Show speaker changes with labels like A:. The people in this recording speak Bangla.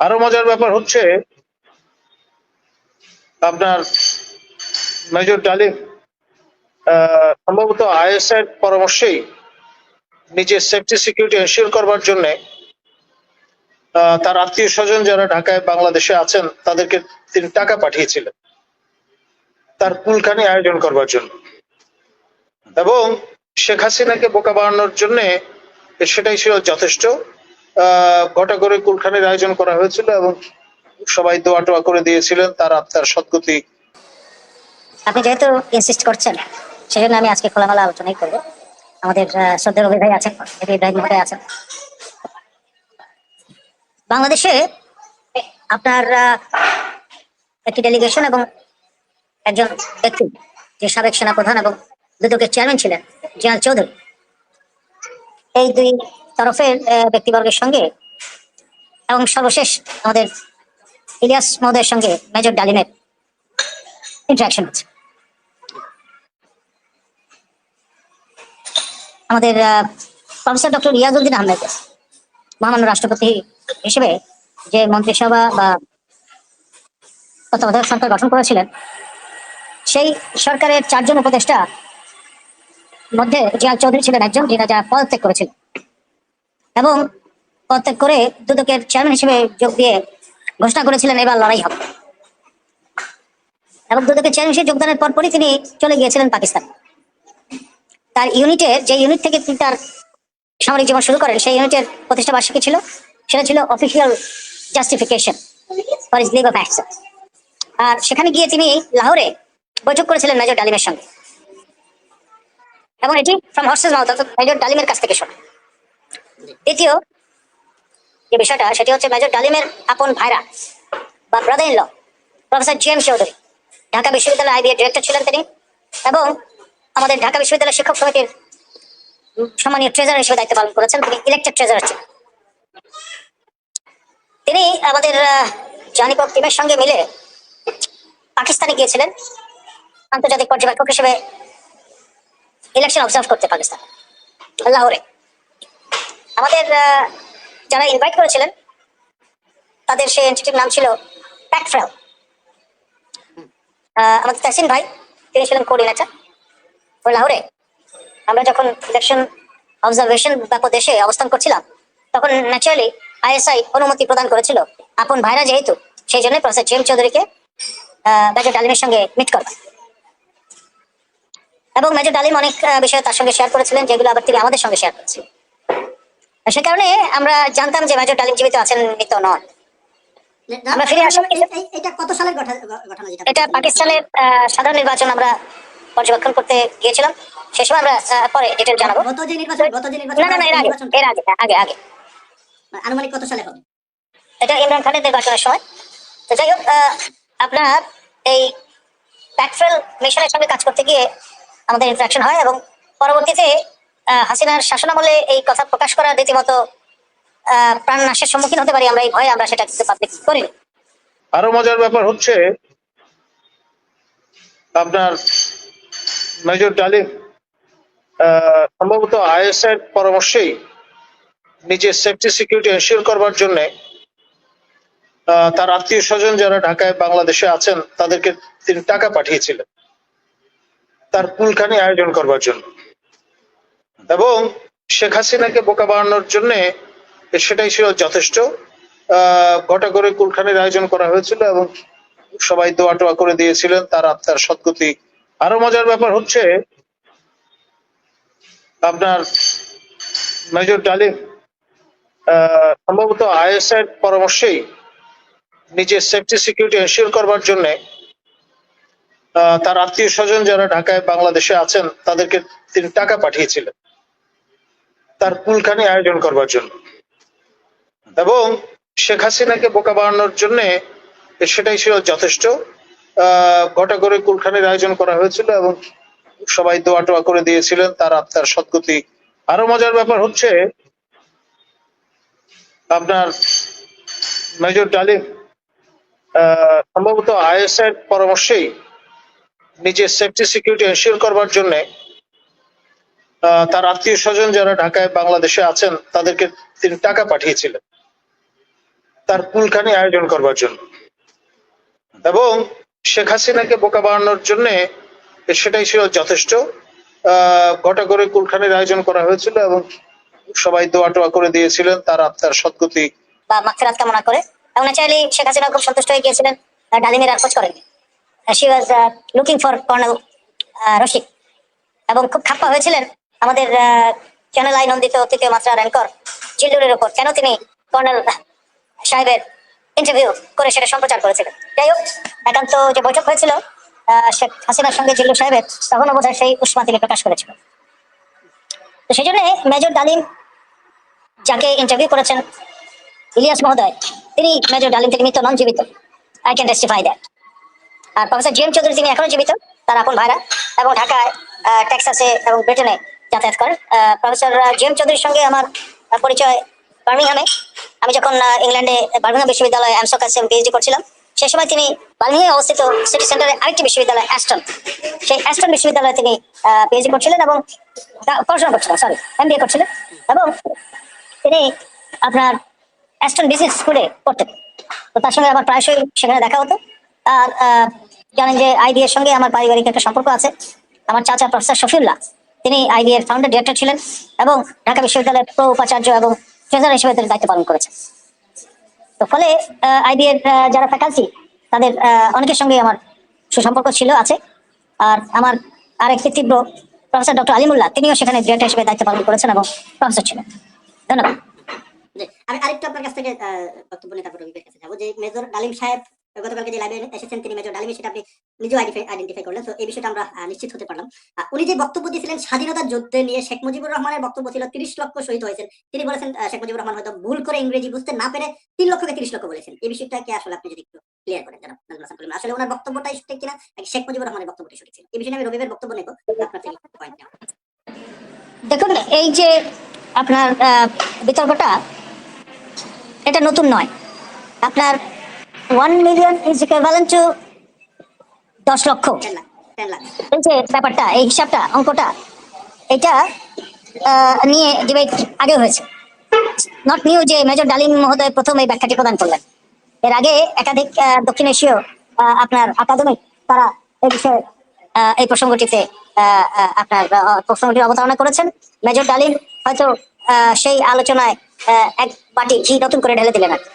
A: আরও মজার ব্যাপার হচ্ছে, আপনার মেজর ডালিম সম্ভবত আইএসআই পরামর্শেই নিজের সেফটি সিকিউরিটি এনশিওর করবার জন্য তার আত্মীয় স্বজন যারা ঢাকায়, বাংলাদেশে আছেন, তাদেরকে তিনি টাকা পাঠিয়েছিলেন। তার কুলখানি আয়োজন করবার জন্য। এবং শেখ হাসিনাকে বোকা বানানোর জন্য সেটাই ছিল যথেষ্ট। ঘটা করে কুলখানির আয়োজন করা হয়েছিল এবং সবাই দোয়া টোয়া করে দিয়েছিলেন তার আত্মার সদ্গতি।
B: আপনি যেহেতু ইনসিস্ট করছেন সেজন্য আমি আজকে খোলামেলা আলোচনাই করব। আমাদের আহ, শ্রদ্ধেয় রবি আছেন ইব্রাহিম আছেন। বাংলাদেশে আপনার একটি ডেলিগেশন এবং একজন ব্যক্তি যে সাবেক সেনাপ্রধান এবং দুদকের চেয়ারম্যান ছিলেন জেনারেল চৌধুরী। এই দুই তরফের ব্যক্তিবর্গের সঙ্গে এবং সর্বশেষ আমাদের ইলিয়াস মহোদয়ের সঙ্গে মেজর ডালিমের ইন্টারাকশন হচ্ছে। আমাদের প্রফেসর ডক্টর রিয়াজউদ্দিন আহমেদ, মহামান্য রাষ্ট্রপতি হিসেবে যে মন্ত্রিসভা বা তত্ত্বাবধায়ক সরকার গঠন করেছিলেন, সেই সরকারের চারজন উপদেষ্টা মধ্যে জিয়াল চৌধুরী ছিলেন একজন, যিনি যা পদত্যাগ করেছিলেন। এবং পদত্যাগ করে দুদকের চেয়ারম্যান হিসেবে যোগ দিয়ে ঘোষণা করেছিলেন এবার লড়াই হবে। এবং দুদকের চেয়ারম্যান হিসেবে যোগদানের পরপরই তিনি চলে গিয়েছিলেন পাকিস্তান। তার ইউনিটের যে ইউনিট থেকে তিনি তার সামরিক জীবন শুরু করেন, সেই ইউনিটের প্রতিষ্ঠা বার্ষিকী ছিল। সেটা ছিল official justification for is leave of action আর সেখানে গিয়ে তিনি লাহোরে বৈঠক করেছিলেন মেজর ডালিমের সঙ্গে। এবং এটি ফ্রম হর্সেস মাউথ অর্থাৎ মেজর ডালিমের কাছ থেকে শোনা। দ্বিতীয় যে বিষয়টা, সেটি হচ্ছে মেজর ডালিমের আপন ভাইরা বা brother in law professor G M Chowdhury Dhaka বিশ্ববিদ্যালয় আইবিএ ডিরেক্টর ছিলেন তিনি এবং আমাদের ঢাকা বিশ্ববিদ্যালয় শিক্ষক সমিতির সম্মানীয় ট্রেজার হিসেবে দায়িত্ব পালন করেছেন। তিনি ইলেক্টেড ট্রেজার ছিলেন। তিনি আমাদের জানিকক টিমের সঙ্গে মিলে পাকিস্তানে গিয়েছিলেন, আন্তর্জাতিক পর্যবেক্ষক হিসেবে ইলেকশন অবজার্ভ করতে পাকিস্তান, লাহোরে। আমাদের যারা ইনভাইট করেছিলেন, তাদের সেই এন্টিটির নাম ছিল প্যাকফ্রেল আমাদের তাসিন ভাই, তিনি ছিলেন কোঅর্ডিনেটর লাহোরে। আমরা যখন ইলেকশন অবজারভেশন ব্যাপক দেশে অবস্থান করছিলাম, তখন ন্যাচারালি আইএসআই অনুমতি প্রদান করেছিল আপন ভাইরা যেহেতু, সেই জন্য প্রফেসর জিএম চৌধুরীকে মেজর ডালিমের সঙ্গে মিট করবেন এবং মেজর ডালিম অনেক বিষয় তার সঙ্গে শেয়ার করেছিলেন, যেগুলো আবার তিনি আমাদের সঙ্গে শেয়ার করেছিলেন। সে কারণে আমরা জানতাম যে মেজর ডালিম জীবিত আছেন মৃত নন। আমরা ফিরে
C: এটা কত সালের ঘটনা ঘটনা যেটা?
B: এটা পাকিস্তানের সাধারণ নির্বাচন আমরা পর্যবেক্ষণ করতে গিয়েছিলাম। সে সময় আমরা পরে ডিটেল জানাব।
C: গত যে নির্বাচন গত যে নির্বাচন
B: না না এর আগে এর আগে আগে আগে।
C: আনুমানিক কত সালে হবে?
B: এটা ইমরান খানের নির্বাচনের সময়। তো যাই হোক আহ, আপনার এই ব্যাকফেল মিশনের সঙ্গে কাজ করতে গিয়ে আমাদের ইন্টারাকশন হয় এবং পরবর্তীতে হাসিনার শাসনামলে এই কথা প্রকাশ করা রীতিমতো আহ, প্রাণ নাশের সম্মুখীন হতে পারি আমরা এই ভয়ে আমরা সেটা কিন্তু পাবলিক করিনি।
A: আরও মজার ব্যাপার হচ্ছে আপনার মেজর ডালিম সম্ভবত আইএসআই পরামর্শেই নিজের সেফটি সিকিউরিটি এনশিওর করবার জন্য তার আত্মীয় স্বজন যারা ঢাকায় বাংলাদেশে আছেন তাদেরকে তিনি টাকা পাঠিয়েছিলেন। তার কুলখানি আয়োজন করবার জন্য। এবং শেখ হাসিনাকে বোকা বানানোর জন্য সেটাই ছিল যথেষ্ট। ঘটা করে কুলখানির আয়োজন করা হয়েছিল এবং সবাই দোয়া টোয়া করে দিয়েছিলেন, তার আত্মার সদ্গতি। আরও মজার ব্যাপার হচ্ছে, আপনার মেজর ডালিম সম্ভবত আইএসআই পরামর্শেই নিজের সেফটি সিকিউরিটি এনশিওর করবার জন্য তার আত্মীয় স্বজন যারা ঢাকায়, বাংলাদেশে আছেন, তাদেরকে তিনি টাকা পাঠিয়েছিলেন। তার কুলখানি আয়োজন করবার জন্য। এবং শেখ হাসিনাকে বোকা বানানোর জন্য সেটাই ছিল যথেষ্ট। ঘটা করে কুলখানির আয়োজন করা হয়েছিল এবং সবাই দোয়া টোয়া করে দিয়েছিলেন, তার আত্মার সদ্গতি। আরও মজার ব্যাপার হচ্ছে, আপনার মেজর ডালিম সম্ভবত আইএসআই পরামর্শেই নিজের সেফটি সিকিউরিটি এনশিওর করবার জন্য তার আত্মীয় স্বজন যারা ঢাকায়, বাংলাদেশে আছেন, তাদেরকে তিনি টাকা পাঠিয়েছিলেন তার কুলখানি আয়োজন করবার জন্য। এবং শেখ হাসিনাকে বোকা বানানোর জন্য সেটাই ছিল যথেষ্ট। ঘটা করে কুলখানির আয়োজন করা হয়েছিল এবং সবাই দোয়া টোয়া করে দিয়েছিলেন, তার আত্মার সদ্গতি।
B: বা মাগফিরাত কামনা করে। এবং ন্যাচারালি শেখ হাসিনা খুব সন্তুষ্ট হয়ে গিয়েছিলেন ডালিমের আর খোঁজ করেননি। Looking for colonel Rashid. এবং খুব খাপ্পা হয়েছিলেন। আমাদের চ্যানেল আই নন্দিত তৃতীয় মাত্রা র্যাঙ্কর জিল্লুরের ওপর কেন তিনি কর্নেল সাহেবের ইন্টারভিউ করে সেটা সম্প্রচার করেছিলেন? যাই হোক, একান্ত যে বৈঠক হয়েছিল শেখ হাসিনার সঙ্গে জিল্লু সাহেবের, তখনও বোধহয় সেই উষ্মা তিনি প্রকাশ করেছিল তো সেই জন্য মেজর ডালিম যাকে ইন্টারভিউ করেছেন ইলিয়াস মহোদয়, তিনি মেজর ডালিম থেকে মৃত নন জীবিত আই ক্যান টেস্টিফাই দ্যাট আর প্রফেসর জি এম চৌধুরী তিনি এখনও জীবিত, তার আপন ভাইরা, এবং ঢাকায় টেক্সাসে এবং ব্রিটেনে যাতায়াত আহ, প্রফেসর জি এম চৌধুরীর সঙ্গে আমার পরিচয় বার্মিংহামে। আমি যখন ইংল্যান্ডে বার্মিংহাম বিশ্ববিদ্যালয়ে পিএইচডি করছিলাম সেই সময় তিনি বার্মিংহামে অবস্থিত সিটি সেন্টারে আরেকটি বিশ্ববিদ্যালয় অ্যাস্টন। সেই অ্যাস্টন বিশ্ববিদ্যালয়ে তিনি পিএইচডি করছিলেন এবং পড়াশোনা করছিলেন সরি করছিলেন এবং তিনি আপনার অ্যাস্টন বিজনেস স্কুলে পড়তেন। তো তার সঙ্গে আমার প্রায়শই সেখানে দেখা হতো। আর জানেন যে আইডি এর সঙ্গে আমার পারিবারিক একটা সম্পর্ক আছে। আমার চাচা প্রফেসর শফিউল্লাহ। তিনি আইডি এর ফাউন্ডার ডিরেক্টর ছিলেন এবং ঢাকা বিশ্ববিদ্যালয়ের প্রো উপাচার্য এবং ট্রেজার হিসেবে তিনি দায়িত্ব পালন করেছেন। তো ফলে আইডি এর যারা ফ্যাকাল্টি তাদের অনেকের সঙ্গে আমার সুসম্পর্ক ছিল, আছে। আর আমার আরেকটি তীব্র প্রফেসর ডক্টর আলিমুল্লাহ, তিনিও সেখানে ডিরেক্টর হিসেবে দায়িত্ব পালন করেছেন এবং প্রফেসর ছিলেন। ধন্যবাদ।
C: আরেকটু আপনার কাছ থেকে বক্তব্য নিয়ে তারপর যে মেজর ডালিম সাহেব, গতকালকে যে লাইভে এসেছেন, তিনি মেজর ডালিম সেটা আপনি নিজেও আইডেন্টিফাই করলেন তো এই বিষয়টা আমরা নিশ্চিত হতে পারলাম। উনি যে বক্তব্য দিয়েছিলেন স্বাধীনতার যুদ্ধে নিয়ে, শেখ মুজিবুর রহমানের বক্তব্য ছিল, তিরিশ লক্ষ শহীদ হয়েছেন। তিনি বলেছেন শেখ মুজিবুর রহমান হয়তো ভুল করে ইংরেজি বুঝতে না পেরে তিন লক্ষকে তিরিশ লক্ষ বলেছেন। এই বিষয়টা কি আসলে আপনি যদি একটু ক্লিয়ার করেন, জানাব। আসলে ওনার বক্তব্যটাই সঠিক কিনা? শেখ মুজিবুর রহমানের বক্তব্যটাই সঠিক ছিল? এই বিষয়ে আমি রবিবের বক্তব্য নেব। আপনার থেকে পয়েন্ট
B: দেখুন, এই যে আপনার বিতর্কটা, এটা নতুন নয়। আপনার one million is equivalent to দশ লক্ষ। এই যে ব্যাপারটা, এই হিসাবটা, অঙ্কটা, এটা নিয়ে ডিবেট আগে হয়েছে। নট নিউ যে মেজর ডালিম মহোদয় প্রথম এই ব্যাখ্যাটি প্রদান করলেন। এর আগে একাধিক দক্ষিণ এশীয় আপনার একাডেমিক তারা এই বিষয়ে এই প্রসঙ্গটিতে আপনার প্রসঙ্গটি অবতারণা করেছেন। মেজর ডালিম হয়তো সেই আলোচনায় এক বাটি ঘি নতুন করে ঢেলে দিলেন আর কি।